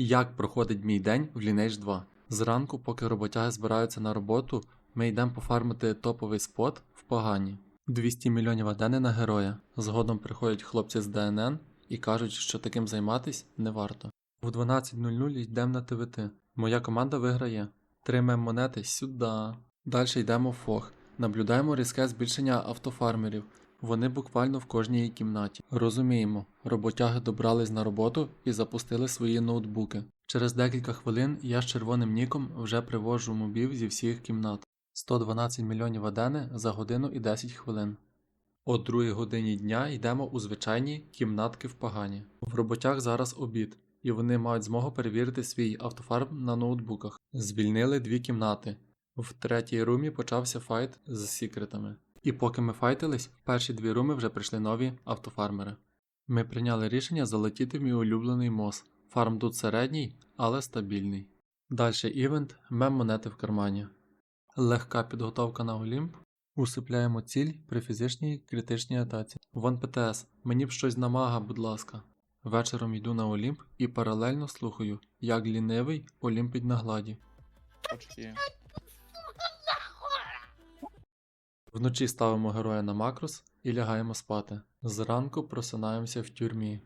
Як проходить мій день в Lineage 2? Зранку, поки роботяги збираються на роботу, ми йдемо пофармити топовий спот в погані. 200 мільйонів адени на героя. Згодом приходять хлопці з ДНН і кажуть, що таким займатись не варто. В 12.00 йдемо на ТВТ. Моя команда виграє. Три мем монети сюди. Далі йдемо в фог. Наблюдаємо різке збільшення автофармерів. Вони буквально в кожній кімнаті. Розуміємо, роботяги добрались на роботу і запустили свої ноутбуки. Через декілька хвилин я з червоним ніком вже привожу мобів зі всіх кімнат. 112 мільйонів адени за годину і 10 хвилин. О другій годині дня йдемо у звичайні кімнатки в погані. В роботях зараз обід, і вони мають змогу перевірити свій автофарм на ноутбуках. Звільнили дві кімнати. В третій румі почався файт з секретами. І поки ми файтились, перші дві руми вже прийшли нові автофармери. Ми прийняли рішення залетіти в мій улюблений мос. Фарм тут середній, але стабільний. Дальше івент мем монети в кармані. Легка підготовка на Олімп. Усипляємо ціль при фізичній критичній атаці. Вон ПТС, мені б щось на мага, будь ласка. Вечором йду на Олімп і паралельно слухаю, як лінивий олімпить на гладі. Очки. Вночі ставимо героя на макрос і лягаємо спати. Зранку просинаємося в тюрмі.